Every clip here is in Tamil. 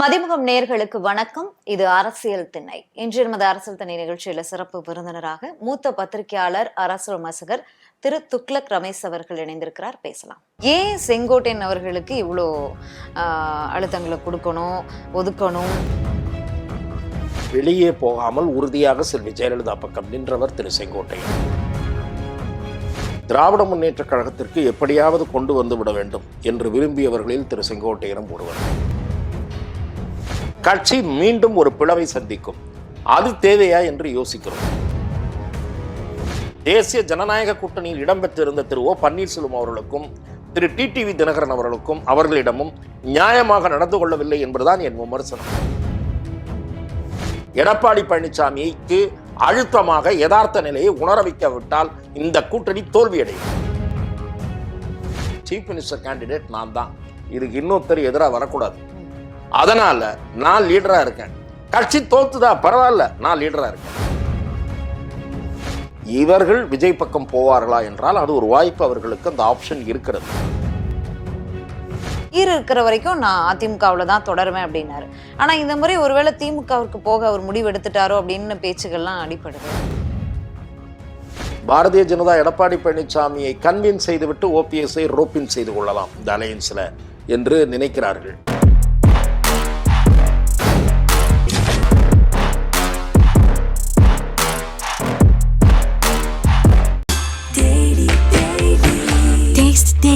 மதிமுகம் நேர்களுக்கு வணக்கம். இது அரசியல் திணை இன்று நமது அரசியல் திணை நிகழ்ச்சியில சிறப்பு விருந்தினராக மூத்த பத்திரிகையாளர் அரசு விமர்சகர் திரு துக்ளக் ரமேஷ் அவர்கள் இணைந்திருக்கிறார். பேசலாம். ஏன் செங்கோட்டையன் அவர்களுக்கு இவ்வளோ அழுத்தங்களை கொடுக்கணும் ஒதுக்கணும்? வெளியே போகாமல் உறுதியாக செல்வி ஜெயலலிதா பக்கம் நின்றவர் திரு செங்கோட்டையன். திராவிட முன்னேற்ற கழகத்திற்கு எப்படியாவது கொண்டு வந்து விட வேண்டும் என்று விரும்பியவர்களில் திரு செங்கோட்டையனும் ஒருவர். கட்சி மீண்டும் ஒரு பிளவை சந்திக்கும். அது தேவையா என்று யோசிக்கிறோம். தேசிய ஜனநாயக கூட்டணியில் இடம்பெற்றிருந்த திரு ஓ பன்னீர்செல்வம் அவர்களுக்கும் திரு டிடிவி தினகரன் அவர்களுக்கும் அவர்களிடமும் நியாயமாக நடந்து கொள்ளவில்லை என்பதுதான் என் விமர்சனம். எடப்பாடி பழனிசாமிக்கு அழுத்தமாக யதார்த்த நிலையை உணர வைக்காவிட்டால் இந்த கூட்டணி தோல்வியடையும். சீஃப் மினிஸ்டர் கேண்டிடேட் நான் தான். இதுக்கு இன்னொருத்தர் எதிராக வரக்கூடாது. அதனால நான் லீடரா இருக்கேன். கட்சி தோத்துதா பரவாயில்ல நான் லீடரா இருக்கேன். இவர்கள் விஜய் பக்கம் போவார்களா என்றால் அது ஒரு வாய்ப்பு அவர்களுக்கு அந்த ஆப்ஷன் இருக்கிறது. ஈர் இருக்கிற வரைக்கும் நான் அதிமுகவில் தான் தொடருவேன் அப்படின்னாரு. ஆனா இந்த முறை ஒருவேளை திமுகவிற்கு போக அவர் முடிவு எடுத்துட்டாரோ அப்படின்னு பேச்சுகள்லாம் அடிப்படுது பாரதிய ஜனதா எடப்பாடி பழனிசாமியை கன்வின்ஸ் செய்துவிட்டு ஓபிஎஸ்ஐ ரோப்பின் செய்து கொள்ளலாம். இந்த அலையன்ஸ்ல என்று நினைக்கிறார்கள்.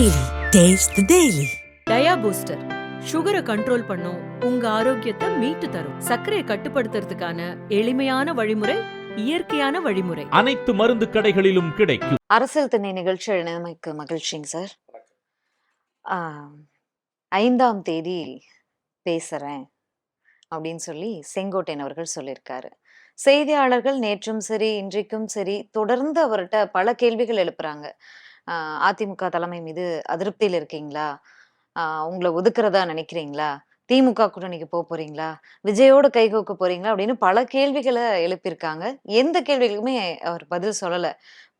Taste the Daily. Dia booster சுகரை கண்ட்ரோல் பண்ணும் உங்க ஆரோக்கியத்தை மீட்டு தரும். சர்க்கரையை கட்டுப்படுத்துறதுக்கான எளிமையான வழிமுறை இயற்கையான வழிமுறை. அனைத்து மருந்து கடைகளிலும் கிடைக்கும். அரசியல் திணை நிகழ்ச்சி இணைமைக்கு மகிழ்ச்சிங்க சார். ஆஹ், ஐந்தாம் தேதி பேசுறேன் அப்படின்னு சொல்லி செங்கோட்டையன் அவர்கள் சொல்லியிருக்காரு. செய்தியாளர்கள் நேற்றும் சரி இன்றைக்கும் சரி தொடர்ந்து அவர்கிட்ட பல கேள்விகள் எழுப்புறாங்க. அதிமுக தலைமை மீது அதிருப்தியில் இருக்கீங்களா? உங்களை ஒதுக்குறதா நினைக்கிறீங்களா? திமுக கூட்டணிக்கு போக போறீங்களா? விஜயோட கைகோக்க போறீங்களா? அப்படின்னு பல கேள்விகளை எழுப்பியிருக்காங்க. எந்த கேள்விகளுக்குமே அவர் பதில் சொல்லலை.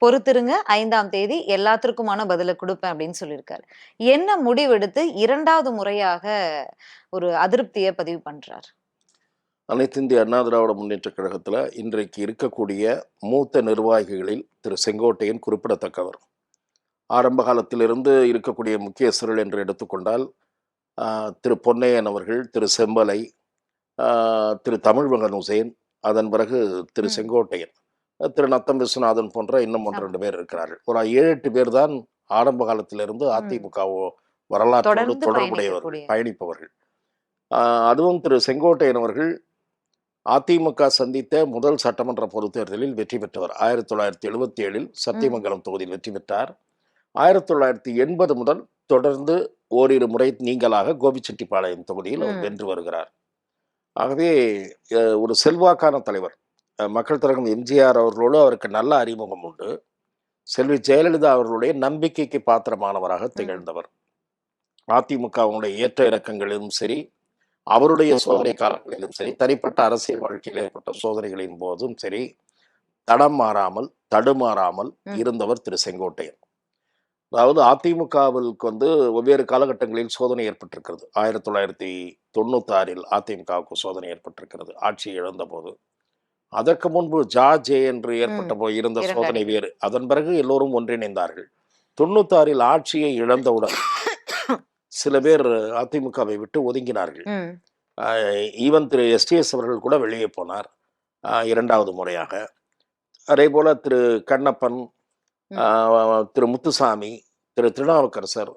பொறுத்திருங்க. ஐந்தாம் தேதி எல்லாத்திற்குமான பதிலை கொடுப்பேன் அப்படின்னு சொல்லியிருக்காரு. என்ன முடிவெடுத்து இரண்டாவது முறையாக ஒரு அதிருப்தியை பதிவு பண்றார்? அனைத்து இந்திய அண்ணா திராவிட முன்னேற்ற கழகத்தில் இன்றைக்கு இருக்கக்கூடிய மூத்த நிர்வாகிகளில் திரு செங்கோட்டையன் குறிப்பிடத்தக்கவர். ஆரம்ப காலத்திலிருந்து இருக்கக்கூடிய முக்கியஸ்தர்கள் என்று எடுத்துக்கொண்டால் திரு பொன்னையன் அவர்கள் திரு செம்பலை திரு தமிழ்மகன் உசேன் அதன் பிறகு திரு. செங்கோட்டையன் திரு நத்தம் விஸ்வநாதன் போன்ற இன்னும் ஒன்று. ரெண்டு பேர் இருக்கிறார்கள் ஒரு ஏழு எட்டு பேர் தான் ஆரம்ப காலத்திலிருந்து அதிமுக வரலாற்றோடு பயணிக்கக்கூடிய. பயணிப்பவர்கள் அதுவும் திரு செங்கோட்டையன் அவர்கள் அதிமுக சந்தித்த முதல் சட்டமன்ற பொதுத் தேர்தலில் வெற்றி பெற்றவர் ஆயிரத்தி தொள்ளாயிரத்தி எழுபத்தி ஏழில் சத்தியமங்கலம் தொகுதியில் வெற்றி பெற்றார் ஆயிரத்தி தொள்ளாயிரத்தி எண்பது முதல் தொடர்ந்து ஓரிரு முறை நீங்களாக கோபிச்செட்டிப்பாளையம் தொகுதியில் அவர். வென்று வருகிறார். ஆகவே ஒரு செல்வாக்கான தலைவர் மக்கள் தலைவர் எம்ஜிஆர் அவர்களோடு அவருக்கு நல்ல அறிமுகம் உண்டு. செல்வி ஜெயலலிதா அவர்களுடைய நம்பிக்கைக்கு பாத்திரமானவராக திகழ்ந்தவர். அதிமுகவினுடைய ஏற்ற இறக்கங்களிலும் சரி அவருடைய சோதனை காலங்களிலும் சரி தனிப்பட்ட அரசியல் வாழ்க்கையில் ஏற்பட்ட சோதனைகளின் போதும் சரி தடம் மாறாமல் தடுமாறாமல். இருந்தவர் திரு செங்கோட்டையன். அதாவது அதிமுகவிற்கு வந்து வெவ்வேறு காலகட்டங்களில் சோதனை ஏற்பட்டிருக்கிறது. ஆயிரத்தி தொள்ளாயிரத்தி தொண்ணூத்தாறில் அதிமுகவுக்கு சோதனை ஏற்பட்டிருக்கிறது. ஆட்சி இழந்த போது அதற்கு முன்பு ஜா. ஜே. என்று ஏற்பட்ட. போது இருந்த சோதனை வேறு. அதன் பிறகு எல்லோரும் ஒன்றிணைந்தார்கள். தொண்ணூத்தாறில் ஆட்சியை இழந்தவுடன் சில பேர் அதிமுகவை விட்டு ஒதுங்கினார்கள். ஈவன் திரு எஸ்டிஎஸ் அவர்கள் கூட வெளியே போனார். இரண்டாவது முறையாக. அதே போல திரு கண்ணப்பன் திரு முத்துசாமி திரு திருநாவுக்கரசர்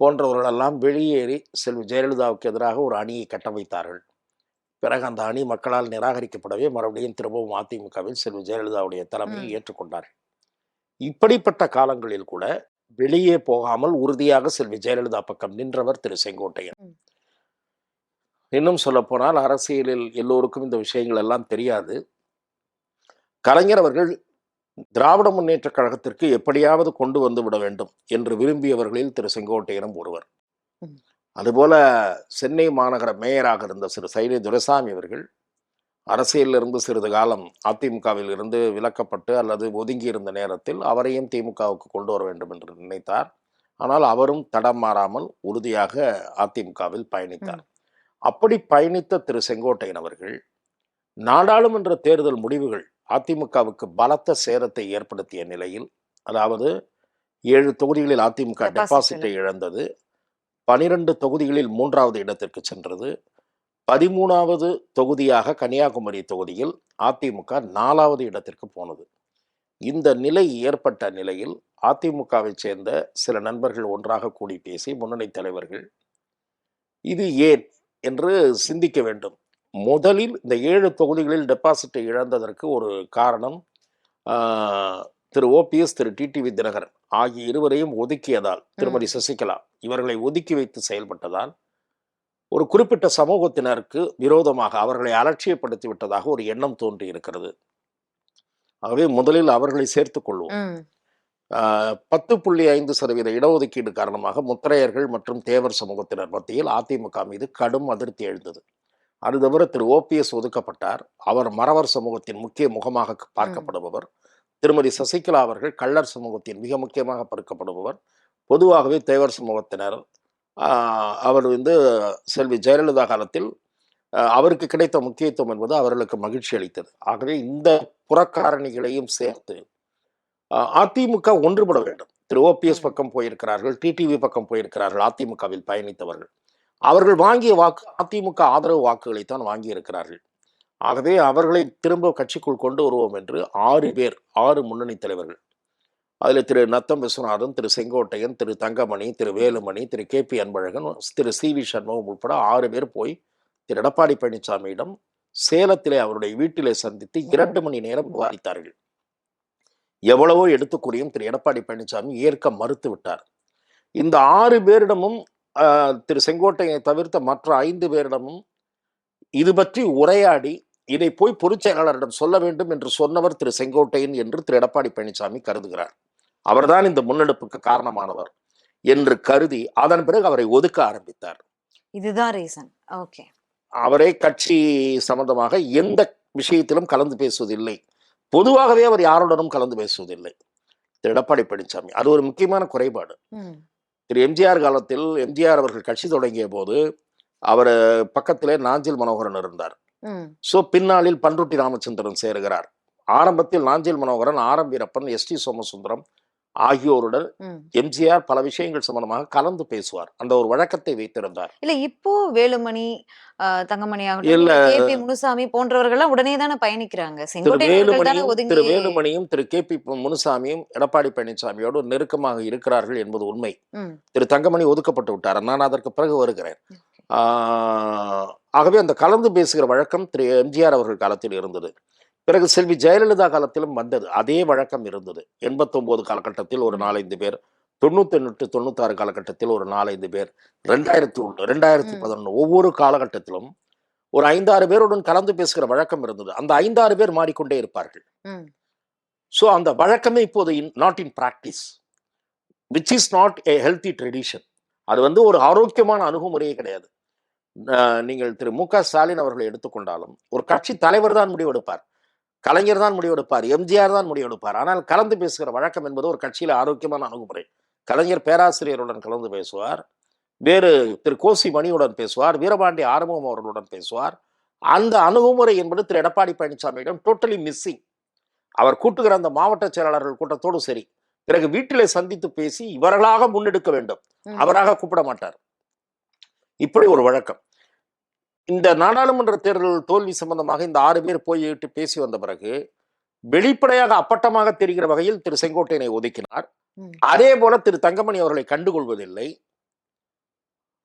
போன்றவர்களெல்லாம் வெளியேறி செல்வி ஜெயலலிதாவுக்கு எதிராக ஒரு அணியை கட்டமைத்தார்கள் பிறகு அந்த அணி மக்களால் நிராகரிக்கப்படவே மறுபடியும் திரும்பவும் அதிமுகவில் செல்வி ஜெயலலிதாவுடைய தலைமையை. ஏற்றுக்கொண்டார்கள் இப்படிப்பட்ட காலங்களில் கூட வெளியே போகாமல் உறுதியாக செல்வி ஜெயலலிதா பக்கம் நின்றவர் திரு செங்கோட்டையன். இன்னும் சொல்லப்போனால் அரசியலில் எல்லோருக்கும் இந்த விஷயங்கள் எல்லாம் தெரியாது. கலைஞர் அவர்கள் திராவிட முன்னேற்ற கழகத்திற்கு எப்படியாவது கொண்டு வந்து விட வேண்டும் என்று விரும்பியவர்களில் திரு செங்கோட்டையனும் ஒருவர். அதுபோல சென்னை மாநகர மேயராக இருந்த திரு சைனி துரைசாமி அவர்கள் அரசியலிலிருந்து சிறிது காலம் அதிமுகவில் இருந்து விலக்கப்பட்டு அல்லது ஒதுங்கி இருந்த நேரத்தில் அவரையும் திமுகவுக்கு கொண்டு வர வேண்டும் என்று நினைத்தார். ஆனால் அவரும் தடம் மாறாமல் உறுதியாக அதிமுகவில் பயணித்தார். அப்படி பயணித்த திரு செங்கோட்டையன் அவர்கள் நாடாளுமன்ற தேர்தல் முடிவுகள் அதிமுகவுக்கு பலத்த சேதத்தை ஏற்படுத்திய நிலையில் அதாவது ஏழு தொகுதிகளில் அதிமுக டெபாசிட்டை இழந்தது பனிரெண்டு தொகுதிகளில் மூன்றாவது இடத்திற்கு சென்றது. பதிமூணாவது தொகுதியாக கன்னியாகுமரி தொகுதியில் அதிமுக நாலாவது இடத்திற்கு போனது. இந்த நிலை ஏற்பட்ட நிலையில் அதிமுகவை சேர்ந்த சில நண்பர்கள் ஒன்றாக கூடி பேசி முன்னணி தலைவர்கள் இது ஏன் என்று சிந்திக்க வேண்டும். முதலில் இந்த ஏழு தொகுதிகளில் டெபாசிட்டை இழந்ததற்கு ஒரு காரணம் ஆஹ், திரு ஓபிஎஸ் திரு டிடிவி தினகரன் ஆகிய இருவரையும் ஒதுக்கியதால் திருமதி சசிகலா இவர்களை ஒதுக்கி வைத்து செயல்பட்டதால் ஒரு குறிப்பிட்ட சமூகத்தினருக்கு விரோதமாக அவர்களை அலட்சியப்படுத்தி விட்டதாக ஒரு எண்ணம் தோன்றி இருக்கிறது. ஆகவே முதலில் அவர்களை சேர்த்துக் கொள்வோம். பத்து புள்ளி ஐந்து சதவீத இடஒதுக்கீடு காரணமாக முத்திரையர்கள் மற்றும் தேவர் சமூகத்தினர் மத்தியில் அதிமுக மீது கடும் அதிருப்தி எழுந்தது. அது தவிர திரு. ஓபிஎஸ் ஒதுக்கப்பட்டார். அவர் மறவர் சமூகத்தின் முக்கிய முகமாக பார்க்கப்படுபவர். திருமதி சசிகலா அவர்கள் கள்ளர் சமூகத்தின் மிக முக்கியமாக பார்க்கப்படுபவர். பொதுவாகவே தேவர் சமூகத்தினர். அவர் வந்து செல்வி ஜெயலலிதா காலத்தில் அவருக்கு கிடைத்த முக்கியத்துவம் என்பது அவர்களுக்கு மகிழ்ச்சி அளித்தது. ஆகவே இந்த புறக்காரணிகளையும் சேர்த்து அதிமுக ஒன்றுபட வேண்டும். திரு. ஓபிஎஸ் பக்கம் போயிருக்கிறார்கள் டிடிவி பக்கம் போயிருக்கிறார்கள் அதிமுகவில் பயணித்தவர்கள். அவர்கள் வாங்கிய வாக்கு அதிமுக ஆதரவு வாக்குகளைத்தான் வாங்கி இருக்கிறார்கள் ஆகவே அவர்களை திரும்ப கட்சிக்குள் கொண்டு வருவோம் என்று ஆறு பேர் ஆறு முன்னணி தலைவர்கள். அதில் Thiru Natham Viswanathan Thiru Sengottaiyan Thiru Thangamani Thiru Velumani Thiru K P Anbazhagan Thiru C V Shanmugam உட்பட ஆறு பேர் போய் திரு எடப்பாடி பழனிசாமியிடம் சேலத்திலே அவருடைய வீட்டிலே சந்தித்து இரண்டு மணி நேரம் விவாதித்தார்கள். எவ்வளவோ எடுத்துக்கூறியும் திரு எடப்பாடி பழனிசாமி ஏற்க மறுத்து விட்டார். இந்த ஆறு பேரிடமும் திரு செங்கோட்டையை தவிர்த்த மற்ற ஐந்து பேரிடமும் இது பற்றி உரையாடி இதை போய் பொதுச் செயலாளரிடம் சொல்ல வேண்டும் என்று சொன்னவர் திரு செங்கோட்டையன் என்று திரு எடப்பாடி பழனிசாமி கருதுகிறார். அவர்தான் இந்த முன்னெடுப்புக்கு காரணமானவர் என்று கருதி அதன் பிறகு அவரை ஒதுக்க ஆரம்பித்தார். இதுதான் ரீசன். ஓகே. அவரே கட்சி சம்பந்தமாக எந்த விஷயத்திலும் கலந்து பேசுவதில்லை. பொதுவாகவே அவர் யாருடனும் கலந்து பேசுவதில்லை. திரு எடப்பாடி பழனிசாமி. அது ஒரு முக்கியமான குறைபாடு. திரு எம்ஜிஆர் காலத்தில் எம்ஜிஆர் அவர்கள் கட்சி தொடங்கிய போது அவர் பக்கத்திலே நாஞ்சில் மனோகரன் இருந்தார். ஸோ பின்னாளில் பன்ருட்டி ராமச்சந்திரன் சேருகிறார். ஆரம்பத்தில் நாஞ்சில் மனோகரன் ஆரம் வீரப்பன் எஸ் டி சோமசுந்தரம் ஆகியோருடன் எம்ஜிஆர் பல விஷயங்கள் சம்பந்தமாக கலந்து பேசுவார். அந்த ஒரு வழக்கத்தை வைத்திருந்தார். இல்ல இப்போ வேலுமணி தங்கமணி ஆகட்டும் முனுசாமி போன்றவர்கள் எல்லாம் உடனே தானே பயணிக்கிறாங்க. வேலுமணியும் திரு வேலுமணியும் திரு கே பி முனுசாமியும் எடப்பாடி பழனிசாமியோடு நெருக்கமாக இருக்கிறார்கள் என்பது உண்மை. திரு தங்கமணி ஒதுக்கப்பட்டு விட்டார். நான் அதற்கு பிறகு வருகிறேன். ஆகவே அந்த கலந்து பேசுகிற வழக்கம் திரு எம்ஜிஆர் அவர்கள் காலத்தில் இருந்தது. பிறகு செல்வி ஜெயலலிதா காலத்திலும் வந்தது. அதே வழக்கம் இருந்தது. எண்பத்தொன்பது காலகட்டத்தில் ஒரு நாலஞ்சு பேர் தொண்ணூத்தி எட்டு தொண்ணூத்தாறு காலகட்டத்தில் ஒரு நாலஞ்சு பேர் ரெண்டாயிரத்தி ஒன்று ரெண்டாயிரத்தி. பதினொன்று ஒவ்வொரு காலகட்டத்திலும் ஒரு ஐந்தாறு பேருடன் கலந்து பேசுகிற வழக்கம் இருந்தது. அந்த ஐந்தாறு பேர் மாறிக்கொண்டே இருப்பார்கள். ஸோ அந்த வழக்கமே இப்போது not in practice which is not a healthy tradition அது வந்து ஒரு ஆரோக்கியமான அணுகுமுறையே கிடையாது. நீங்கள் திரு மு க ஸ்டாலின் அவர்களை எடுத்துக்கொண்டாலும் ஒரு கட்சி தலைவர் தான் முடிவெடுப்பார். கலைஞர் தான் முடிவெடுப்பார் எம்ஜிஆர் தான் முடிவெடுப்பார். ஆனால் கலந்து பேசுகிற வழக்கம் என்பது ஒரு கட்சியில் ஆரோக்கியமான அணுகுமுறை. கலைஞர் பேராசிரியருடன் கலந்து பேசுவார். வேறு திரு கோசி மணியுடன் பேசுவார். வீரபாண்டி ஆறுமுகம் அவர்களுடன் பேசுவார். அந்த அணுகுமுறை என்பது திரு எடப்பாடி பழனிசாமியிடம் டோட்டலி மிஸ்ஸிங் அவர் கூட்டுகிற அந்த மாவட்ட செயலாளர்கள் கூட்டத்தோடு சரி. பிறகு வீட்டிலே சந்தித்து பேசி இவர்களாக முன்னெடுக்க வேண்டும். அவராக கூப்பிட மாட்டார். இப்படி ஒரு வழக்கம். இந்த நாடாளுமன்ற தேர்தல் தோல்வி சம்பந்தமாக இந்த ஆறு பேர் போய்விட்டு பேசி வந்த பிறகு வெளிப்படையாக அப்பட்டமாக தெரிகிற வகையில் திரு செங்கோட்டையனை ஒதுக்கினார். அதே போல திரு தங்கமணி அவர்களை கண்டுகொள்வதில்லை.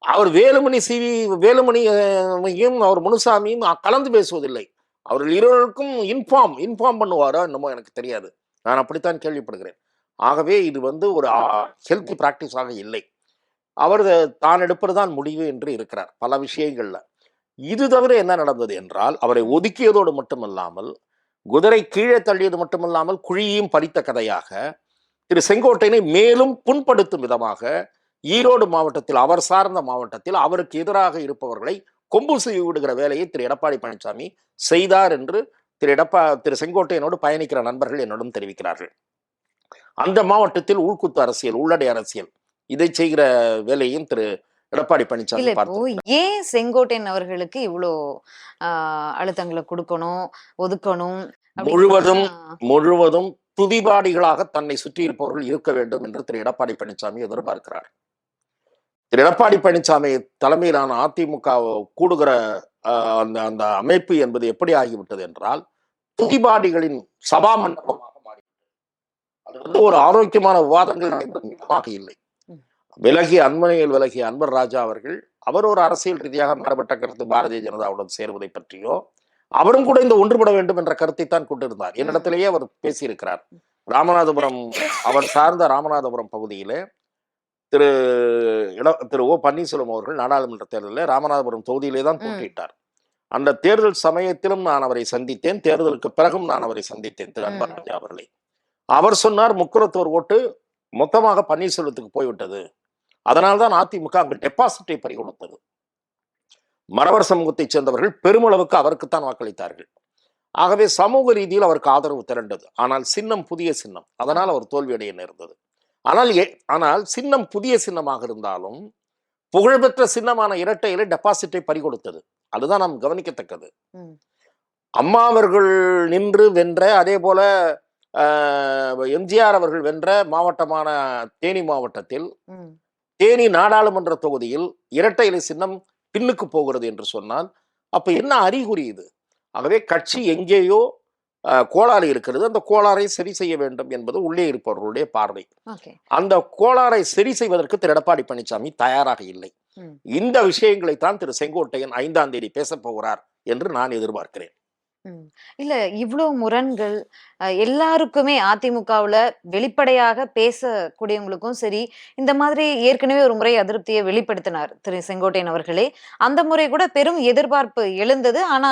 அவர் வேலுமணி சிவி வேலுமணியும் அவர் முனுசாமியும் கலந்து பேசுவதில்லை. அவர்கள் இருவருக்கும் இன்ஃபார்ம் இன்ஃபார்ம் பண்ணுவாரோ என்னமோ எனக்கு தெரியாது. நான் அப்படித்தான் கேள்விப்படுகிறேன். ஆகவே இது வந்து ஒரு ஹெல்த்தி ப்ராக்டிஸாக இல்லை. அவர் தான் எடுப்பதுதான் முடிவு என்று இருக்கிறார் பல விஷயங்கள்ல. இது தவிர என்ன நடந்தது என்றால் அவரை ஒதுக்கியதோடு மட்டுமல்லாமல் குதிரை கீழே தள்ளியது மட்டுமல்லாமல் குழியையும் பறித்த கதையாக திரு செங்கோட்டையனை மேலும் புண்படுத்தும் விதமாக ஈரோடு மாவட்டத்தில் அவர் சார்ந்த மாவட்டத்தில் அவருக்கு எதிராக இருப்பவர்களை கொம்பு செய்து விடுகிற வேலையை திரு எடப்பாடி பழனிசாமி செய்தார் என்று திரு எடப்பா திரு செங்கோட்டையனோடு பயணிக்கிற நண்பர்கள் என்னிடம் தெரிவிக்கிறார்கள். அந்த மாவட்டத்தில் உள்குத்து அரசியல் உள்ளடை அரசியல் இதை செய்கிற வேலையும் திரு எடப்பாடி பழனிசாமி ஏன் செங்கோட்டையன் அவர்களுக்கு இவ்வளோ அழுத்தங்களை கொடுக்கணும் ஒதுக்கணும் முழுவதும் முழுவதும் துதிபாடிகளாக தன்னை சுற்றி இருப்பவர்கள் இருக்க வேண்டும் என்று திரு எடப்பாடி பழனிசாமி எதிர்பார்க்கிறார். திரு எடப்பாடி பழனிசாமி தலைமையிலான அதிமுக கூடுகிற அந்த அந்த அமைப்பு என்பது எப்படி ஆகிவிட்டது என்றால் துதிபாடிகளின் சபா மண்டபமாக மாறிவிட்டது. அது வந்து ஒரு ஆரோக்கியமான விவாதங்கள் நடைபெறும் இடமாக இல்லை. விலகிய அண்மையில் விலகிய அன்பர் ராஜா அவர்கள் அவர் ஒரு அரசியல் ரீதியாக மாறுபட்ட கருத்து பாரதிய ஜனதாவுடன் சேருவதை பற்றியோ அவரும் கூட இந்த ஒன்றுபட வேண்டும் என்ற கருத்தை தான் கொண்டிருந்தார் என்னிடத்திலேயே அவர் பேசியிருக்கிறார். ராமநாதபுரம் அவர் சார்ந்த ராமநாதபுரம் பகுதியிலே திரு இட திரு ஓ பன்னீர்செல்வம் அவர்கள் நாடாளுமன்ற தேர்தலில் ராமநாதபுரம் தொகுதியிலே தான். போட்டியிட்டார். அந்த தேர்தல் சமயத்திலும் நான் அவரை சந்தித்தேன். தேர்தலுக்கு பிறகும் நான் அவரை சந்தித்தேன் திரு. அன்பர் ராஜா அவர்களை. அவர் சொன்னார் முக்குளத்தோர் ஓட்டு மொத்தமாக பன்னீர்செல்வத்துக்கு போய்விட்டது. அதனால்தான் அதிமுக அங்கு டெபாசிட்டை பறிகொடுத்தது. மறவர் சமூகத்தைச் சேர்ந்தவர்கள் பெருமளவுக்கு அவருக்குத்தான் வாக்களித்தார்கள். ஆகவே சமூக ரீதியில் அவருக்கு ஆதரவு திரண்டது. ஆனால் சின்னம் புதிய சின்னம். அதனால் அவர் தோல்வியடைய நேர்ந்தது. ஆனால் ஆனால் சின்னம் புதிய சின்னமாக இருந்தாலும் புகழ்பெற்ற சின்னமான இரட்டையில டெபாசிட்டை பறிகொடுத்தது. அதுதான் நாம் கவனிக்கத்தக்கது. அம்மா அவர்கள் நின்று வென்ற அதே போல ஆஹ், எம்ஜிஆர் அவர்கள் வென்ற மாவட்டமான தேனி மாவட்டத்தில். தேனி நாடாளுமன்ற தொகுதியில் இரட்டை இலை சின்னம் பின்னுக்கு போகிறது என்று சொன்னால் அப்ப என்ன அறிகுறி இது? ஆகவே கட்சி எங்கேயோ கோளாறு இருக்கிறது. அந்த கோளாறை சரி செய்ய வேண்டும் என்பது உள்ளே இருப்பவர்களுடைய பார்வை. அந்த கோளாறை சரி செய்வதற்கு திரு. எடப்பாடி பழனிசாமி தயாராக இல்லை. இந்த விஷயங்களை தான் திரு. செங்கோட்டையன் ஐந்தாம் தேதி பேசப் போகிறார் என்று நான் எதிர்பார்க்கிறேன். இல்ல இவ்வளவு முரண்கள் அஹ், எல்லாருக்குமே அதிமுகவுல வெளிப்படையாக பேசக்கூடியவங்களுக்கும் சரி இந்த மாதிரி ஏற்கனவே ஒரு முறை அதிருப்தியை வெளிப்படுத்தினார் திரு. செங்கோட்டையன் அவர்களே. அந்த முறை கூட பெரும் எதிர்பார்ப்பு எழுந்தது. ஆனா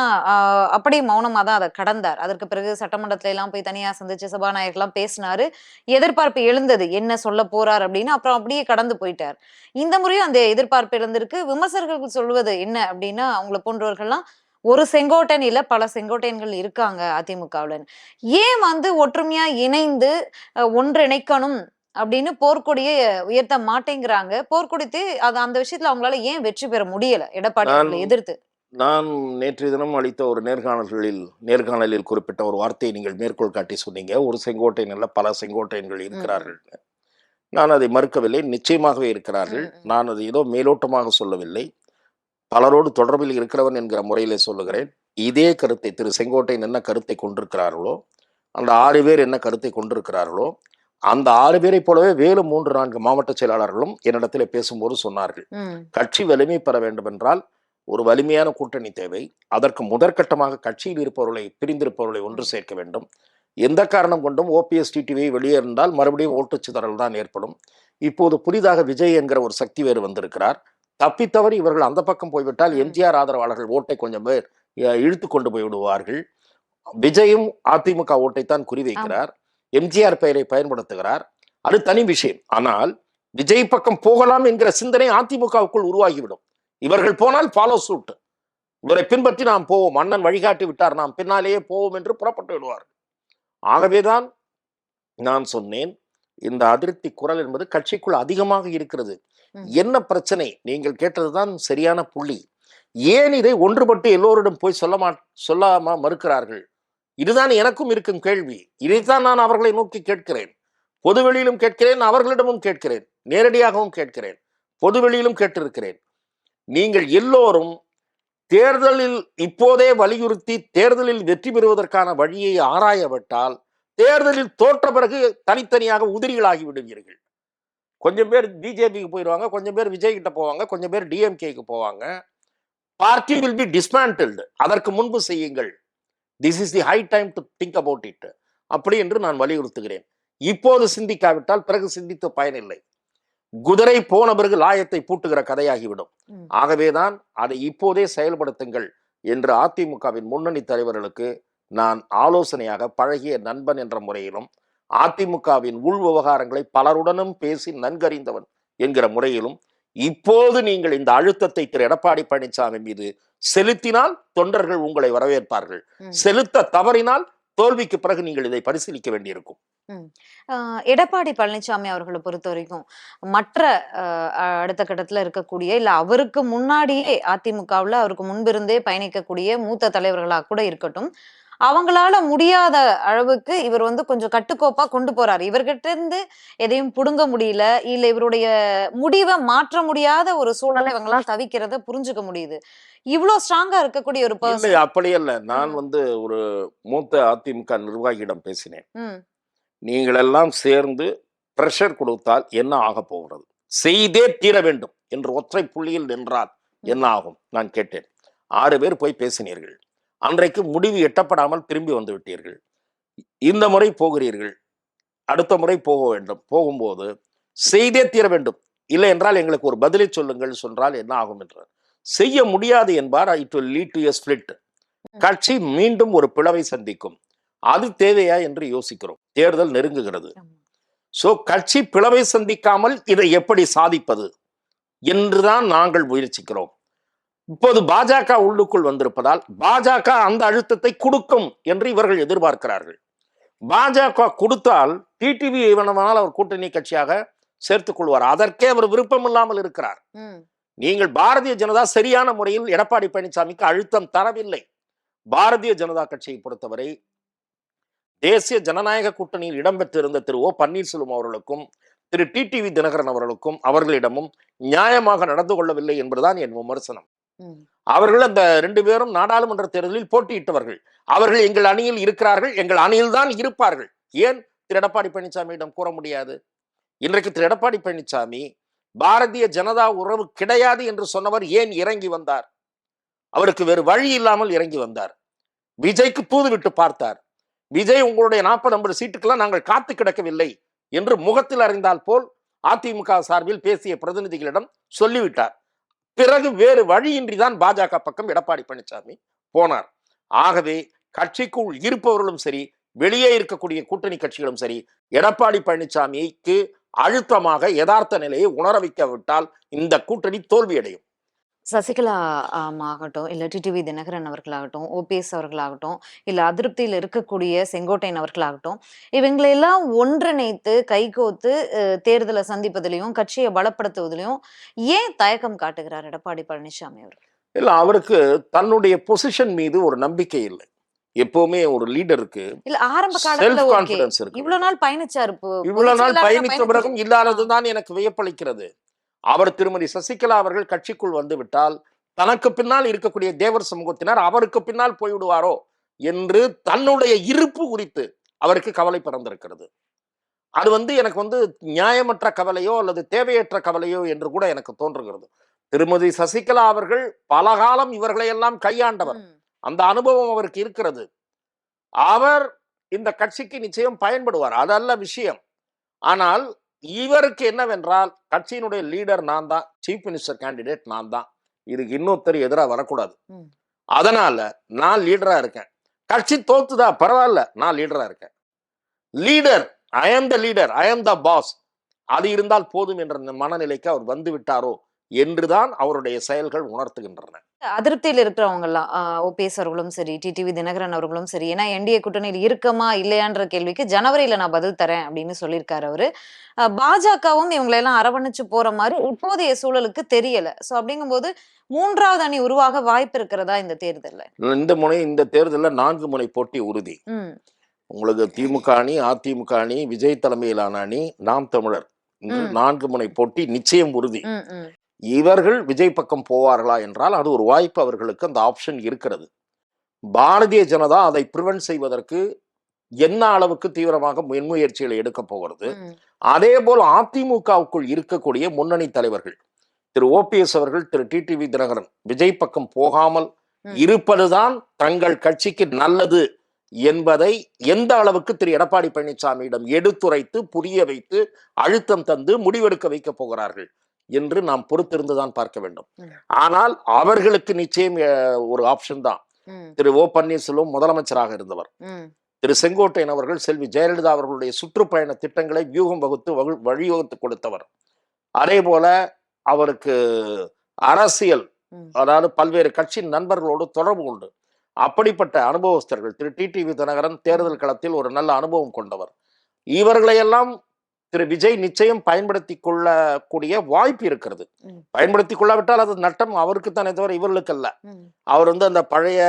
அப்படியே மௌனமா தான் அதை கடந்தார். அதற்கு பிறகு சட்டமன்றத்துல எல்லாம் போய் தனியா சந்திச்சு சபாநாயகர்லாம் பேசினாரு. எதிர்பார்ப்பு எழுந்தது. என்ன சொல்ல போறார் அப்படின்னு அப்புறம் அப்படியே கடந்து போயிட்டார். இந்த முறையும் அந்த எதிர்பார்ப்பு எழுந்திருக்கு. விமர்சகர்கள் சொல்வது என்ன அப்படின்னா அவங்கள போன்றவர்கள்லாம் ஒரு செங்கோட்டையன் இல்ல பல செங்கோட்டையன்கள் இருக்காங்க அதிமுகவுல ஏன் வந்து ஒற்றுமையா இணைந்து ஒன்றிணைக்கணும் அப்படின்னு போர்க்கொடியை உயர்த்த மாட்டேங்கிறாங்க? போர்க்கொடித்து அது அந்த விஷயத்துல அவங்களால ஏன் வெற்றி பெற முடியல? எடப்பாடி எதிர்த்து. நான் நேற்றைய தினம் அளித்த ஒரு நேர்காணல்களில் நேர்காணலில் குறிப்பிட்ட ஒரு வார்த்தையை நீங்கள் மேற்கோள் காட்டி சொன்னீங்க. ஒரு செங்கோட்டையன் அல்ல பல செங்கோட்டையன்கள் இருக்கிறார்கள். நான் அதை மறுக்கவில்லை. நிச்சயமாகவே இருக்கிறார்கள். நான் அது ஏதோ மேலோட்டமாக சொல்லவில்லை. பலரோடு தொடர்பில் இருக்கிறவன் என்கிற முறையிலே சொல்லுகிறேன். இதே கருத்தை திரு செங்கோட்டையன் என்ன கருத்தை கொண்டிருக்கிறார்களோ அந்த ஆறு பேர் என்ன கருத்தை கொண்டிருக்கிறார்களோ அந்த ஆறு பேரைப் போலவே வேலும் மூன்று நான்கு மாவட்ட செயலாளர்களும் என்னிடத்தில் பேசும்போது சொன்னார்கள். கட்சி வலிமை பெற வேண்டும் என்றால் ஒரு வலிமையான கூட்டணி தேவை. அதற்கு முதற்கட்டமாக கட்சியில் இருப்பவர்களை பிரிந்திருப்பவர்களை ஒன்று சேர்க்க வேண்டும். எந்த காரணம் கொண்டும் ஓபிஎஸ் டிடிவியை வெளியே இருந்தால் மறுபடியும் ஓட்டுச் சிதறல் தான் ஏற்படும். இப்போது புதிதாக விஜய் என்கிற ஒரு சக்தி வேறு வந்திருக்கிறார். தப்பித்தவறி இவர்கள் அந்த பக்கம் போய்விட்டால். எம்ஜிஆர் ஆதரவாளர்கள் ஓட்டை கொஞ்சம் பேர் இழுத்து கொண்டு போய் விடுவார்கள் விஜயும் அதிமுக ஓட்டைத்தான் குறிவைக்கிறார். எம்ஜிஆர் பெயரை பயன்படுத்துகிறார். அது தனி விஷயம். ஆனால் விஜய் பக்கம் போகலாம் என்கிற சிந்தனை அதிமுகவுக்குள் உருவாகிவிடும். இவர்கள் போனால் ஃபாலோ சூட் இவரை பின்பற்றி நாம் போவோம். அண்ணன் வழிகாட்டி விட்டார். நாம் பின்னாலேயே போவோம் என்று புறப்பட்டு விடுவார் ஆகவேதான் நான் சொன்னேன். இந்த அதிருப்தி குரல் என்பது கட்சிக்குள் அதிகமாக இருக்கிறது. என்ன பிரச்சனை? நீங்கள் கேட்டதுதான் சரியான புள்ளி. ஏன் இதை ஒன்றுபட்டு எல்லோரிடம் போய் சொல்ல மா சொல்லாம மறுக்கிறார்கள்? இதுதான் எனக்கும் இருக்கும் கேள்வி. இதைத்தான் நான் அவர்களை நோக்கி கேட்கிறேன். பொதுவெளியிலும் கேட்கிறேன் அவர்களிடமும் கேட்கிறேன். நேரடியாகவும் கேட்கிறேன். பொதுவெளியிலும் கேட்டிருக்கிறேன். நீங்கள் எல்லோரும் தேர்தலில் இப்போதே வலியுறுத்தி தேர்தலில் வெற்றி பெறுவதற்கான வழியை ஆராயவிட்டால் தேர்தலில் தோற்ற பிறகு தனித்தனியாக உதிரிகளாகி விடுவீர்கள். கொஞ்சம் பேர் பிஜேபிக்கு போயிடுவாங்க கொஞ்சம் பேர் விஜய் கிட்ட போவாங்க கொஞ்சம் பேர் டிஎம்கேக்கு போவாங்க. பார்ட்டி வில் பி டிஸ்மேண்டில்டு அதற்கு முன்பு செய்யுங்கள். This is the high time to think about it அப்படி என்று நான் வலியுறுத்துகிறேன். இப்போது சிந்திக்காவிட்டால் பிறகு சிந்தித்து பயனில்லை. குதிரை போன பிறகு லாயத்தை பூட்டுகிற கதையாகிவிடும். ஆகவேதான் அதை இப்போதே செயல்படுத்துங்கள் என்று அதிமுகவின் முன்னணி தலைவர்களுக்கு நான் ஆலோசனையாக பழகிய நண்பன் என்ற முறையிலும் அதிமுகவின் உள் விவகாரங்களை பலருடனும் பேசி நன்கறிந்தவன் என்கிற முறையிலும் இப்போது நீங்கள் இந்த அழுத்தத்தை திரு. எடப்பாடி பழனிசாமி மீது செலுத்தினால் தொண்டர்கள் உங்களை வரவேற்பார்கள். செலுத்த தவறினால் தோல்விக்கு பிறகு நீங்கள் இதை பரிசீலிக்க வேண்டியிருக்கும். எடப்பாடி பழனிசாமி அவர்களை பொறுத்த வரைக்கும் மற்ற அடுத்த கட்டத்துல இருக்கக்கூடிய இல்ல அவருக்கு முன்னாடியே அதிமுகவுல அவருக்கு முன்பிருந்தே பயணிக்கக்கூடிய மூத்த தலைவர்களா கூட இருக்கட்டும் அவங்களால முடியாத அளவுக்கு இவர் வந்து கொஞ்சம் கட்டுக்கோப்பா கொண்டு போறாரு. இவர்கிட்ட இருந்து எதையும் புடுங்க முடியல இல்ல இவருடைய முடிவை மாற்ற முடியாத ஒரு சூழலை இவங்களால தவிக்கிறத புரிஞ்சுக்க முடியுது. இவ்வளவு ஸ்ட்ராங்கா இருக்கக்கூடிய ஒரு பர்சன் அப்படி அல்ல. நான். வந்து ஒரு மூத்த அதிமுக நிர்வாகியிடம் பேசினேன். ம். நீங்கள் எல்லாம் சேர்ந்து பிரஷர் கொடுத்தால் என்ன ஆக போகிறது? செய்தே தீர வேண்டும் என்று ஒற்றை புள்ளியில் நின்றால் என்ன ஆகும்? நான் கேட்டேன். ஆறு பேர் போய் பேசினீர்கள். அன்றைக்கு முடிவு எட்டப்படாமல் திரும்பி வந்து விட்டீர்கள். இந்த முறை போகிறீர்கள். அடுத்த முறை போக வேண்டும். போகும்போது செய்தே தீர வேண்டும். இல்லை என்றால் எங்களுக்கு ஒரு பதிலை சொல்லுங்கள் சொன்னால் என்ன ஆகும் என்றார் செய்ய முடியாது என்பார். It will lead to a split. கட்சி மீண்டும் ஒரு பிளவை சந்திக்கும். அது தேவையா என்று யோசிக்கிறோம். தேர்தல் நெருங்குகிறது. சோ கட்சி பிளவை சந்திக்காமல் இதை எப்படி சாதிப்பது? என்றுதான் நாங்கள் முயற்சிக்கிறோம். இப்போது பாஜக உள்ளுக்குள் வந்திருப்பதால் பாஜக அந்த அழுத்தத்தை கொடுக்கும் என்று இவர்கள் எதிர்பார்க்கிறார்கள். பாஜக கொடுத்தால் டிடிவி வேணுமானால் அவர் கூட்டணி கட்சியாக சேர்த்துக் கொள்வார். அதற்கே அவர் விருப்பம் இல்லாமல் இருக்கிறார். நீங்கள் பாரதிய ஜனதா சரியான முறையில் எடப்பாடி பழனிசாமிக்கு அழுத்தம் தரவில்லை. பாரதிய ஜனதா கட்சியை பொறுத்தவரை தேசிய ஜனநாயக கூட்டணியில் இடம்பெற்றிருந்த திரு ஓ பன்னீர்செல்வம் அவர்களுக்கும் திரு டிடிவி தினகரன் அவர்களுக்கும் அவர்களிடமும் நியாயமாக நடந்து கொள்ளவில்லை என்பதுதான் என் விமர்சனம். அவர்கள் அந்த ரெண்டு பேரும் நாடாளுமன்ற தேர்தலில் போட்டியிட்டவர்கள். அவர்கள் எங்கள் அணியில் இருக்கிறார்கள் எங்கள் அணியில் தான் இருப்பார்கள். ஏன் திரு எடப்பாடி பழனிசாமியிடம் கூற முடியாது? இன்றைக்கு திரு எடப்பாடி பழனிசாமி பாரதிய ஜனதா உறவு கிடையாது என்று சொன்னவர் ஏன் இறங்கி வந்தார்? அவருக்கு வேறு வழி இல்லாமல் இறங்கி வந்தார். விஜய்க்கு தூது விட்டு பார்த்தார். விஜய் உங்களுடைய நாற்பது ஐம்பது சீட்டுக்கெல்லாம் நாங்கள் காத்து கிடக்கவில்லை என்று முகத்தில் அறிந்தால் போல் அதிமுக சார்பில் பேசிய பிரதிநிதிகளிடம் சொல்லிவிட்டார். பிறகு வேறு வழியின்றி தான் பாஜக பக்கம் எடப்பாடி பழனிசாமி போனார். ஆகவே கட்சிக்குள் இருப்பவர்களும் சரி வெளியே இருக்கக்கூடிய கூட்டணி கட்சிகளும் சரி எடப்பாடி பழனிசாமிக்கு அழுத்தமாக யதார்த்த நிலையை உணர வைக்காவிட்டால் இந்த கூட்டணி தோல்வியடையும். சசிகலா ஆம், ஆகட்டும் இல்ல டிடிவி தினகரன் அவர்களாகட்டும் ஓபிஎஸ் அவர்களாகட்டும் இல்ல அதிருப்தியில் இருக்கக்கூடிய செங்கோட்டையன் அவர்களாகட்டும் இவங்களை எல்லாம் ஒன்றிணைத்து கைகோத்து அஹ், தேர்தலை சந்திப்பதிலையும் கட்சியை பலப்படுத்துவதிலையும் ஏன் தயக்கம் காட்டுகிறார் எடப்பாடி பழனிசாமி அவர்கள்? இல்ல அவருக்கு தன்னுடைய பொசிஷன் மீது ஒரு நம்பிக்கை இல்லை. எப்பவுமே ஒரு லீடருக்கு இல்ல ஆரம்ப செல்ஃப் காலத்துல ஓகே. கான்பிடன்ஸ் இருக்கு. இவ்வளவு நாள் பயணிச்சாரு இவ்வளவு நாள் பொதுச் செயலாளரா பயணித்த பிறகும் இல்லாததுதான் எனக்கு வியப்பளிக்கிறது. அவர் திருமதி சசிகலா அவர்கள் கட்சிக்குள் வந்து விட்டால் தனக்கு பின்னால் இருக்கக்கூடிய தேவர் சமூகத்தினர் அவருக்கு பின்னால் போய்விடுவாரோ என்று தன்னுடைய இருப்பு குறித்து அவருக்கு கவலை பிறந்திருக்கிறது அது வந்து எனக்கு வந்து நியாயமற்ற கவலையோ அல்லது தேவையற்ற கவலையோ என்று கூட எனக்கு தோன்றுகிறது. திருமதி சசிகலா அவர்கள் பல காலம் இவர்களை எல்லாம் கையாண்டவர் அந்த அனுபவம் அவருக்கு இருக்கிறது. அவர் இந்த கட்சிக்கு நிச்சயம் பயன்படுவார். அதல்ல விஷயம். ஆனால் இவருக்கு என்னவென்றால் கட்சியினுடைய லீடர் நான் தான் சீஃப் மினிஸ்டர் கேண்டிடேட் நான் தான் இதுக்கு இன்னொருத்தர் எதிராக வரக்கூடாது. அதனால நான் லீடரா இருக்கேன். கட்சி தோத்துதா? பரவாயில்ல நான் லீடரா இருக்கேன். Leader I am the leader I am the boss அது இருந்தால் போதும் என்ற மனநிலைக்கு அவர் வந்து விட்டாரோ? என்றுதான் அவருடைய செயல்கள் உணர்த்துகின்றன. அதிருப்தியில் இருக்கிறவங்க எல்லாம் ஓபிஎஸ் அவர்களும் சரி டிடிவி தினகரன் அவர்களும் சரி ஏன்னா என்டிஏ கூட்டணியில் இருக்கமா இல்லையான்ற கேள்விக்கு ஜனவரியில நான் பதில் தரேன் அப்படின்னு சொல்லியிருக்காரு அவரு. பாஜகவும் இவங்களை எல்லாம் அரவணைச்சு போற மாதிரி இப்போதைய சூழலுக்கு தெரியல. சோ அப்படிங்கும்போது மூன்றாவது அணி உருவாக வாய்ப்பு இருக்கிறதா இந்த தேர்தல்ல? இந்த முனை இந்த தேர்தலில் நான்கு முனை போட்டி உறுதி. உங்களுக்கு திமுக அணி அதிமுக அணி விஜய் தலைமையிலான அணி நாம் தமிழர். நான்கு முனை போட்டி நிச்சயம் உறுதி. இவர்கள் விஜய் பக்கம் போவார்களா என்றால் அது ஒரு வாய்ப்பு அவர்களுக்கு அந்த ஆப்ஷன் இருக்கிறது. பாரதிய ஜனதா அதை பிரிவென்ட் செய்வதற்கு என்ன அளவுக்கு தீவிரமாக முன்முயற்சிகளை எடுக்க போகிறது? அதே போல் அதிமுகவுக்குள் இருக்கக்கூடிய முன்னணி தலைவர்கள் திரு ஓபிஎஸ் அவர்கள் திரு டிடிவி தினகரன் விஜய் பக்கம் போகாமல். இருப்பதுதான் தங்கள் கட்சிக்கு நல்லது என்பதை எந்த அளவுக்கு திரு எடப்பாடி பழனிசாமியிடம் எடுத்துரைத்து புரிய வைத்து அழுத்தம் தந்து முடிவெடுக்க வைக்க போகிறார்கள்? என்று நாம் பொறுத்திருந்துதான் பார்க்க வேண்டும். ஆனால் அவர்களுக்கு நிச்சயம் ஒரு ஆப்ஷன் தான். திரு ஓ பன்னீர்செல்வம் முதலமைச்சராக இருந்தவர். திரு செங்கோட்டையன் அவர்கள் செல்வி ஜெயலலிதா அவர்களுடைய சுற்றுப்பயண திட்டங்களை வியூகம் வகுத்து வகு- வழிவகுத்து கொடுத்தவர். அதே போல அவருக்கு அரசியல். அதாவது பல்வேறு கட்சி நண்பர்களோடு தொடர்பு உண்டு. அப்படிப்பட்ட அனுபவஸ்தர்கள் திரு டிடிவி தினகரன் தேர்தல் களத்தில் ஒரு நல்ல அனுபவம் கொண்டவர். இவர்களையெல்லாம் திரு விஜய் நிச்சயம் பயன்படுத்தி கொள்ளக்கூடிய வாய்ப்பு இருக்கிறது. பயன்படுத்தி கொள்ளாவிட்டால் அது நட்டம் அவருக்கு தானே தவிர இவர்களுக்கு அல்ல. அவர் வந்து அந்த பழைய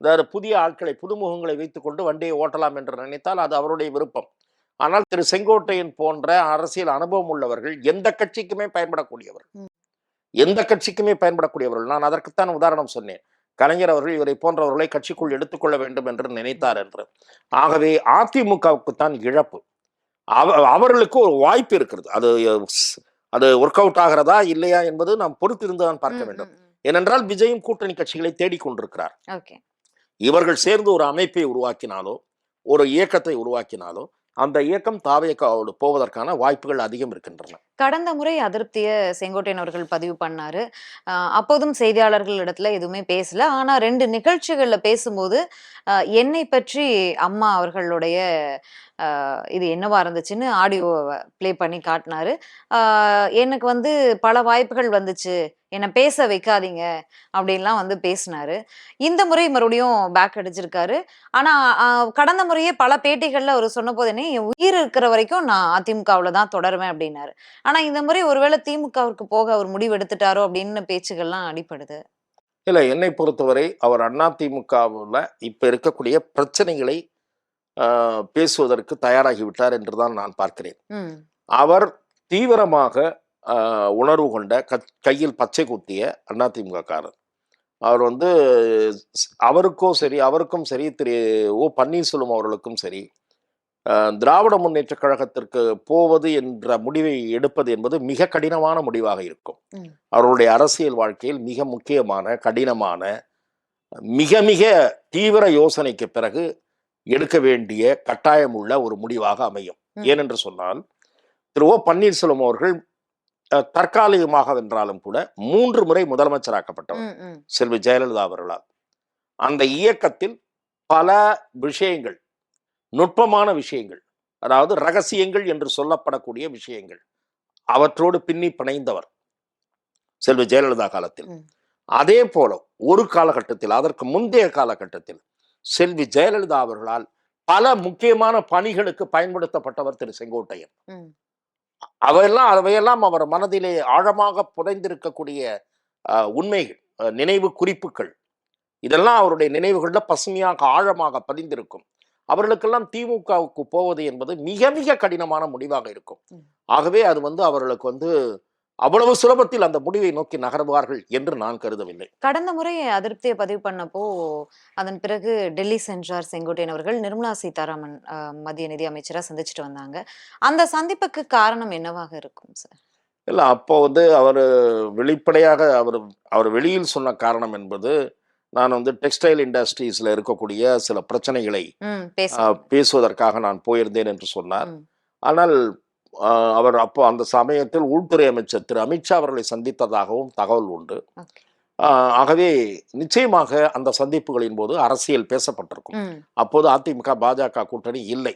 அதாவது புதிய ஆட்களை புதுமுகங்களை வைத்துக்கொண்டு வண்டியை ஓட்டலாம் என்று நினைத்தால் அது அவருடைய விருப்பம். ஆனால் திரு செங்கோட்டையன் போன்ற அரசியல் அனுபவம் உள்ளவர்கள் எந்த கட்சிக்குமே பயன்படக்கூடியவர். எந்த கட்சிக்குமே பயன்படக்கூடியவர்கள். நான் அதற்குத்தான் உதாரணம் சொன்னேன். கலைஞர் அவர்கள் இவரை போன்றவர்களை கட்சிக்குள் எடுத்துக்கொள்ள வேண்டும் என்று நினைத்தார் என்று. ஆகவே அதிமுகவுக்கு தான் இழப்பு. அவ அவர்களுக்கு ஒரு வாய்ப்பு இருக்கிறது. அது அது ஒர்க் அவுட் ஆகிறதா இல்லையா என்பது நாம் பொறுத்திருந்து தான் பார்க்க வேண்டும். ஏனென்றால் விஜயும் கூட்டணி கட்சிகளை தேடிக்கொண்டிருக்கிறார் இவர்கள் சேர்ந்து ஒரு அமைப்பை உருவாக்கினாலோ ஒரு இயக்கத்தை உருவாக்கினாலோ அந்த இயக்கம் தாவேக்காவோடு போவதற்கான வாய்ப்புகள் அதிகம் இருக்கின்றன. கடந்த முறை அதிருப்திய செங்கோட்டையன் அவர்கள் பதிவு பண்ணாரு. அப்போதும் செய்தியாளர்கள் இடத்துல எதுவுமே பேசல. ஆனா ரெண்டு நிகழ்ச்சிகள்ல பேசும்போது என்னை பற்றி அம்மா அவர்களுடைய இது என்னவா இருந்துச்சுன்னு ஆடியோவை ப்ளே பண்ணி காட்டினாரு. எனக்கு வந்து பல வாய்ப்புகள் வந்துச்சு. என்னை பேச வைக்காதீங்க அப்படின்லாம் வந்து பேசினாரு. இந்த முறை மறுபடியும் பேக் அடிச்சிருக்காரு. ஆனா ஆஹ் கடந்த முறையே பல பேட்டிகள்ல அவர் சொன்ன போது என்ன என் உயிர் இருக்கிற வரைக்கும் நான் அதிமுகவுல தான் தொடருவேன் அப்படின்னாரு. ஆனா இந்த முறை ஒருவேளை திமுகவிற்கு போக அவர் முடிவு எடுத்துட்டாரோ அப்படின்னு பேச்சுகள்லாம் அடிப்படுது இல்லை என்னை பொறுத்தவரை அவர் அதிமுகவில் இப்போ இருக்கக்கூடிய பிரச்சனைகளை பேசுவதற்கு தயாராகி விட்டார் என்று தான் நான் பார்க்கிறேன். அவர் தீவிரமாக உணர்வு கொண்ட கையில் பச்சை குத்திய அதிமுகக்காரர் அவர் வந்து அவருக்கும் சரி அவருக்கும் சரி திரு ஓ பன்னீர்செல்வம் அவர்களுக்கும் சரி திராவிட முன்னேற்ற கழகத்திற்கு போவது என்ற முடிவை எடுப்பது என்பது மிக கடினமான முடிவாக இருக்கும் ம். அவர்களுடைய அரசியல் வாழ்க்கையில் மிக முக்கியமான கடினமான மிக மிக தீவிர யோசனைக்கு பிறகு எடுக்க வேண்டிய கட்டாயம் உள்ள ஒரு முடிவாக அமையும். ஏனென்று சொன்னால் திரு ஓ பன்னீர்செல்வம் அவர்கள் தற்காலிகமாக வென்றாலும் கூட மூன்று முறை முதலமைச்சராக்கப்பட்டவர். செல்வி ஜெயலலிதா அவர்களால் அந்த இயக்கத்தில் பல விஷயங்கள் நுட்பமான விஷயங்கள் அதாவது ரகசியங்கள் என்று சொல்லப்படக்கூடிய விஷயங்கள் அவற்றோடு பின்னி பிணைந்தவர் செல்வி ஜெயலலிதா காலத்தில். அதே போல ஒரு காலகட்டத்தில் அதற்கு முந்தைய காலகட்டத்தில் செல்வி ஜெயலலிதா அவர்களால் பல முக்கியமான பணிகளுக்கு பயன்படுத்தப்பட்டவர் திரு செங்கோட்டையன். அவையெல்லாம் அவையெல்லாம் அவர் மனதிலே ஆழமாக புதைந்திருக்கக்கூடிய உண்மைகள் நினைவு குறிப்புகள். இதெல்லாம் அவருடைய நினைவுகளில் பசுமையாக ஆழமாக பதிந்திருக்கும். அவர்களுக்கெல்லாம் திமுகவுக்கு போவது என்பது மிக மிக கடினமான முடிவாக இருக்கும். ஆகவே அது வந்து அவர்களுக்கு வந்து அவ்வளவு சுலபத்தில் அந்த முடிவை நோக்கி நகர்வார்கள் என்று நான் கருதவில்லை. கடந்த முறை அதிருப்தியை பதிவு பண்ணப்போ அதன் பிறகு டெல்லி சென்றார் செங்கோட்டையன் அவர்கள் நிர்மலா சீதாராமன் மத்திய நிதி அமைச்சரா சந்திச்சுட்டு வந்தாங்க. அந்த சந்திப்புக்கு காரணம் என்னவாக இருக்கும் சார்? இல்லை அப்போ வந்து அவர் வெளிப்படையாக அவர் அவர் வெளியில் சொன்ன காரணம் என்பது நான் வந்து டெக்ஸ்டைல் இண்டஸ்ட்ரீஸில் இருக்கக்கூடிய சில பிரச்சனைகளை பேசுவதற்காக நான் போயிருந்தேன் என்று சொன்னார். ஆனால் அவர் அப்போ அந்த சமயத்தில் உள்துறை அமைச்சர் திரு அமித்ஷா அவர்களை சந்தித்ததாகவும் தகவல் உண்டு. ஆகவே நிச்சயமாக அந்த சந்திப்புகளின் போது அரசியல் பேசப்பட்டிருக்கும். அப்போது அதிமுக பாஜக கூட்டணி இல்லை.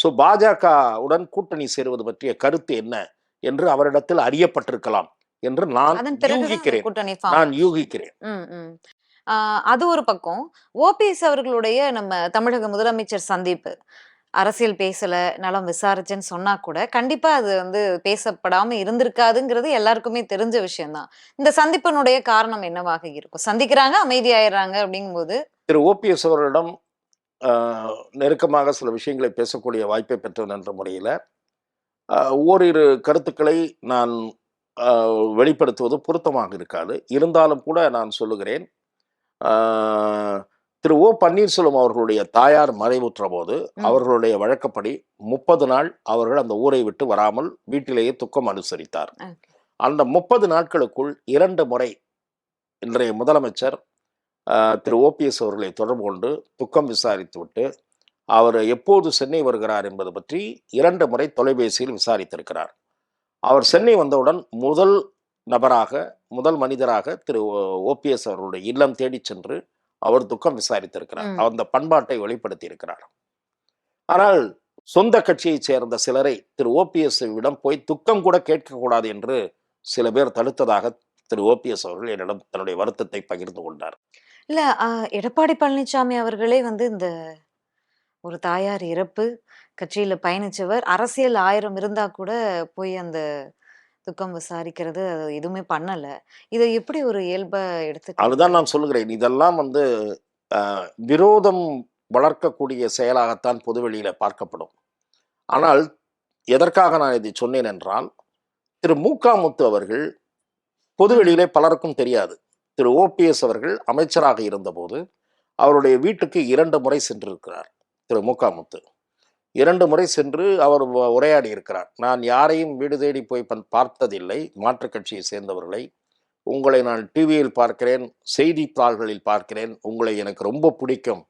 ஸோ பாஜகவுடன் கூட்டணி சேருவது பற்றிய கருத்து என்ன என்று அவரிடத்தில் அறியப்பட்டிருக்கலாம் என்று நான் யூகிக்கிறேன். நான் யூகிக்கிறேன். அது ஒரு பக்கம். ஓபிஎஸ் அவர்களுடைய நம்ம தமிழக முதலமைச்சர் சந்திப்பு. அரசியல் பேசலை நலம் விசாரிச்சேன்னு சொன்னா கூட கண்டிப்பா அது வந்து பேசப்படாமல் இருந்திருக்காதுங்கிறது எல்லாருக்குமே தெரிஞ்ச விஷயம்தான். இந்த சந்திப்பினுடைய காரணம் என்னவாக இருக்கும்? சந்திக்கிறாங்க அமைதியாயிடுறாங்க அப்படிங்கும்போது? திரு ஓபிஎஸ் அவர்களிடம் நெருக்கமாக சில விஷயங்களை பேசக்கூடிய வாய்ப்பை பெற்றவன் என்ற முறையில் ஓரிரு கருத்துக்களை நான் வெளிப்படுத்துவது பொருத்தமாக இருக்காது. இருந்தாலும் கூட நான் சொல்லுகிறேன் திரு ஓ பன்னீர்செல்வம் அவர்களுடைய தாயார் மறைவுற்ற போது. அவர்களுடைய வழக்கப்படி முப்பது நாள் அவர்கள் அந்த ஊரை விட்டு வராமல் வீட்டிலேயே துக்கம் அனுசரித்தார். அந்த முப்பது நாட்களுக்குள் இரண்டு முறை இன்றைய முதலமைச்சர் திரு ஓபிஎஸ் அவர்களை தொடர்பு கொண்டு துக்கம் விசாரித்துவிட்டு அவர் எப்போது சென்னை வருகிறார் என்பது பற்றி இரண்டு முறை தொலைபேசியில் விசாரித்திருக்கிறார் அவர் சென்னை வந்தவுடன் முதல் நபராக முதல் மனிதராக திரு ஓபிஎஸ் அவர்களுடைய இல்லம் தேடிச் சென்று அவர் துக்கம் விசாரித்திருக்கிறார். அந்த பண்பாட்டை வெளிப்படுத்தி இருக்கிறார் ஆனால் சொந்த கட்சியைச் சேர்ந்த சிலரை திரு. ஓபிஎஸ் விடம் போய் துக்கம் கூட கேட்கக்கூடாது என்று சில பேர் தடுத்ததாக திரு. ஓபிஎஸ் அவர்கள் என்னிடம் தன்னுடைய வருத்தத்தை பகிர்ந்து கொண்டார். இல்ல எடப்பாடி பழனிசாமி அவர்களே வந்து இந்த ஒரு தாயார் இறப்பு கட்சியில பயணிச்சவர். அரசியல் ஆயிரம் இருந்தா கூட போய் அந்த துக்கம் விசாரிக்கிறது அது எதுவுமே பண்ணல. இதை எப்படி ஒரு இயல்பா எடுத்து அதுதான் நான் சொல்லுகிறேன். இதெல்லாம் வந்து விரோதம் வளர்க்கக்கூடிய செயலாகத்தான் பொதுவெளியில பார்க்கப்படும். ஆனால் எதற்காக நான் இதை சொன்னேன் என்றால் திரு. முத்து அவர்கள் பொதுவெளியிலே பலருக்கும் தெரியாது. திரு. ஓபிஎஸ் அவர்கள் அமைச்சராக இருந்தபோது அவருடைய வீட்டுக்கு இரண்டு முறை சென்றிருக்கிறார் திரு. முத்து. இரண்டு முறை சென்று அவர் வ- உரையாடி இருக்கிறார். நான் யாரையும் வீடு தேடி போய் பார்த்ததில்லை. மாற்றுக் கட்சியை சேர்ந்தவர்களை. உங்களை நான் டிவியில் பார்க்கிறேன். செய்தித்தாள்களில் பார்க்கிறேன். உங்களை எனக்கு ரொம்ப பிடிக்கும்.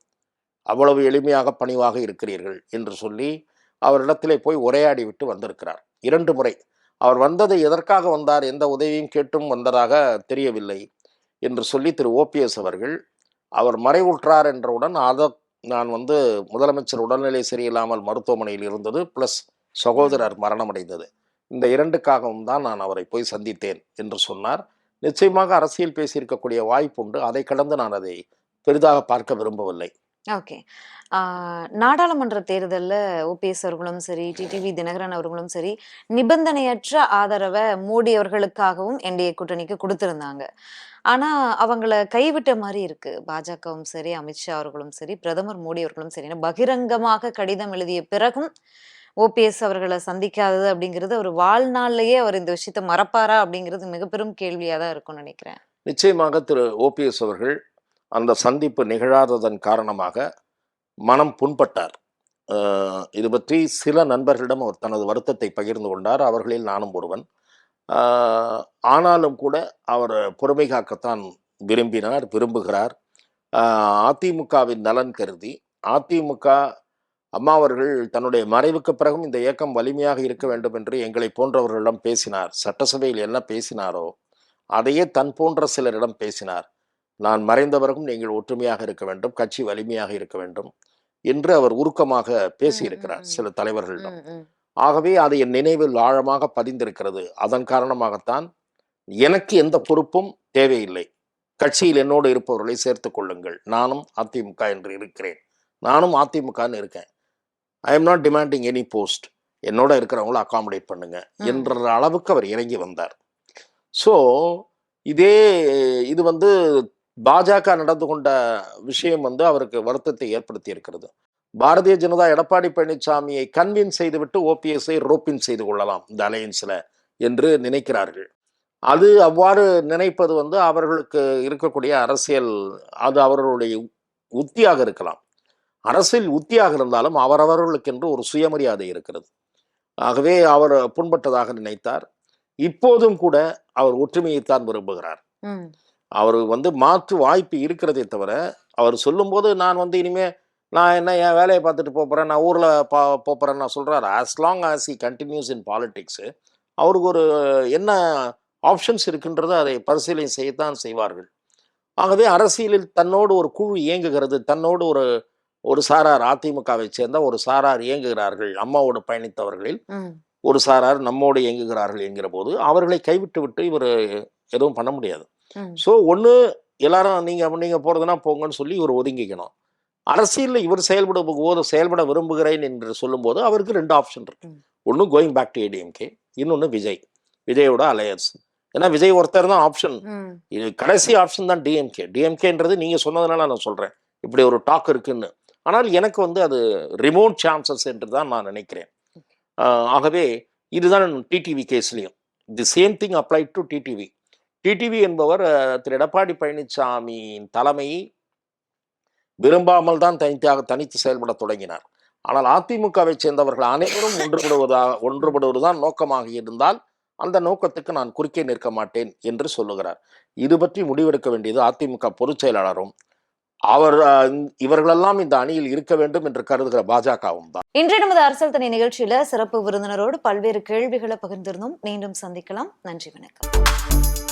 அவ்வளவு எளிமையாக பணிவாக இருக்கிறீர்கள் என்று சொல்லி அவரிடத்திலே போய் உரையாடி விட்டு வந்திருக்கிறார். இரண்டு முறை. அவர் வந்தது எதற்காக வந்தார்? எந்த உதவியும் கேட்டும் வந்ததாக தெரியவில்லை என்று சொல்லி திரு. ஓபிஎஸ் அவர்கள் அவர் மறைவுற்றார் என்றவுடன் அதை நான் வந்து முதலமைச்சர் உடல்நிலை சரியில்லாமல் மருத்துவமனையில் இருந்தது ப்ளஸ் சகோதரர் மரணமடைந்தது. இந்த இரண்டுக்காகவும் தான் நான் அவரை போய் சந்தித்தேன் என்று சொன்னார். நிச்சயமாக அரசியல் பேசியிருக்கக்கூடிய வாய்ப்பு உண்டு. அதை கடந்து நான் அதை பெரிதாக பார்க்க விரும்பவில்லை. ஓகே. நாடாளுமன்ற தேர்தல்ல ஓபிஎஸ் அவர்களும் சரி டிடிவி தினகரன் அவர்களும் சரி நிபந்தனையற்ற ஆதரவை மோடி அவர்களுக்காகவும் என்டிஏ கூட்டணிக்கு கொடுத்திருந்தாங்க. ஆனா அவங்கள கைவிட்ட மாதிரி இருக்கு. பாஜகவும் சரி அமித்ஷா அவர்களும் சரி பிரதமர் மோடி அவர்களும் சரி. பகிரங்கமாக கடிதம் எழுதிய பிறகும் ஓபிஎஸ் அவர்களை சந்திக்காதது அப்படிங்கிறது அவர் வாழ்நாள்லயே அவர் இந்த விஷயத்த மறப்பாரா அப்படிங்கிறது மிக பெரும் கேள்வியா தான் இருக்கும்னு நினைக்கிறேன். நிச்சயமாக திரு ஓபிஎஸ் அவர்கள் அந்த சந்திப்பு நிகழாததன் காரணமாக மனம் புண்பட்டார். இது பற்றி சில நண்பர்களிடம் அவர் தனது வருத்தத்தை பகிர்ந்து கொண்டார். அவர்களில் நானும் ஒருவன். ஆனாலும் கூட அவர் பொறுமை காக்கத்தான் விரும்பினார் விரும்புகிறார் அதிமுகவின் நலன் கருதி அதிமுக அம்மா அவர்கள் தன்னுடைய மறைவுக்கு பிறகும் இந்த இயக்கம் வலிமையாக இருக்க வேண்டும் என்று எங்களை போன்றவர்களிடம் பேசினார் சட்டசபையில் என்ன பேசினாரோ அதையே தன் போன்ற சிலரிடம் பேசினார் நான் மறைந்த பிறகும் நீங்கள் ஒற்றுமையாக இருக்க வேண்டும் கட்சி வலிமையாக இருக்க வேண்டும் என்று அவர் உருக்கமாக பேசியிருக்கிறார். சில தலைவர்களிடம். ஆகவே அது என் நினைவில் ஆழமாக பதிந்திருக்கிறது. அதன் காரணமாகத்தான் எனக்கு எந்த பொறுப்பும் தேவையில்லை. கட்சியில் என்னோடு இருப்பவர்களை சேர்த்துக் கொள்ளுங்கள். நானும் அதிமுக என்று இருக்கிறேன். நானும் அதிமுகன்னு இருக்கேன். I am not demanding any post என்னோட இருக்கிறவங்கள அகாமடேட் பண்ணுங்க. என்ற அளவுக்கு அவர் இறங்கி வந்தார். ஸோ இதே இது வந்து பாஜக நடந்து கொண்ட விஷயம் வந்து அவருக்கு வருத்தத்தை ஏற்படுத்தி இருக்கிறது. பாரதிய ஜனதா எடப்பாடி பழனிசாமியை கன்வின்ஸ் செய்துவிட்டு ஓபிஎஸ்ஐ ரோப்பின் செய்து கொள்ளலாம் இந்த அலையன்ஸ்ல என்று நினைக்கிறார்கள். அது அவ்வாறு நினைப்பது வந்து அவர்களுக்கு இருக்கக்கூடிய அரசியல் அது அவர்களுடைய உத்தியாக இருக்கலாம். அரசியல் உத்தியாக இருந்தாலும் அவரவர்களுக்கென்று ஒரு சுயமரியாதை இருக்கிறது. ஆகவே அவர் புண்பட்டதாக நினைத்தார். இப்போதும் கூட அவர் ஒற்றுமையைத்தான் விரும்புகிறார். அவர் வந்து மாற்று வாய்ப்பு இருக்கிறதே தவிர அவர் சொல்லும்போது நான் வந்து இனிமே நான் என்ன என் வேலையை பார்த்துட்டு போகிறேன் நான் ஊரில் பா போகிறேன் நான் சொல்கிறாரு as long as he continues in politics அவருக்கு ஒரு என்ன ஆப்ஷன்ஸ் இருக்கின்றதோ அதை பரிசீலனை செய்யத்தான் செய்வார்கள் ஆகவே அரசியலில் தன்னோடு ஒரு குழு இயங்குகிறது தன்னோடு ஒரு ஒரு சாரார் அதிமுகவை சேர்ந்த ஒரு சாரார் இயங்குகிறார்கள் அம்மாவோடு பயணித்தவர்களில். ஒரு சாரார் நம்மோடு இயங்குகிறார்கள் என்கிற போது அவர்களை கைவிட்டு விட்டு இவர் எதுவும் பண்ண முடியாது. ஸோ ஒன்று எல்லாரும் நீங்கள் நீங்கள் போகிறதுனா போங்கன்னு சொல்லி இவர் ஒதுங்கிக்கணும் அரசியலில் இவர் செயல்பட போது செயல்பட விரும்புகிறேன் என்று சொல்லும்போது அவருக்கு ரெண்டு ஆப்ஷன் இருக்கு. ஒன்று கோயிங் பேக் டு ஏடிஎம்கே இன்னொன்று விஜய். விஜயோட அலையன்ஸ் ஏன்னா விஜய் ஒருத்தர் தான் ஆப்ஷன். இது கடைசி ஆப்ஷன் தான் டிஎம்கே டிஎம்கேன்றது நீங்கள் சொன்னதுனால நான் சொல்கிறேன் இப்படி ஒரு டாக் இருக்குன்னு. ஆனால் எனக்கு வந்து அது ரிமோட் சான்சஸ் என்று தான் நான் நினைக்கிறேன். ஆகவே இதுதான் TTV கேஸ்லையும் the same thing apply to TTV TTV என்பவர் திரு எடப்பாடி பழனிசாமியின் தலைமையை விரும்பாமல் தான் தனித்தாக தனித்து செயல்பட தொடங்கினார். ஆனால் அதிமுகவை சேர்ந்தவர்கள் அனைவரும் ஒன்றுபடுவதாக ஒன்றுபடுவதுதான் நோக்கமாக இருந்தால் அந்த நோக்கத்துக்கு நான் குறுக்கே நிற்க மாட்டேன் என்று சொல்லுகிறார். இது பற்றி முடிவெடுக்க வேண்டியது அதிமுக பொதுச் செயலாளரும். அவர் இவர்களெல்லாம் இந்த அணியில் இருக்க வேண்டும் என்று கருதுகிற பாஜகவும் தான். இன்று நமது அரசியல் தனி நிகழ்ச்சியில சிறப்பு விருந்தினரோடு பல்வேறு கேள்விகளை பகிர்ந்திருந்தோம். மீண்டும் சந்திக்கலாம். நன்றி வணக்கம்.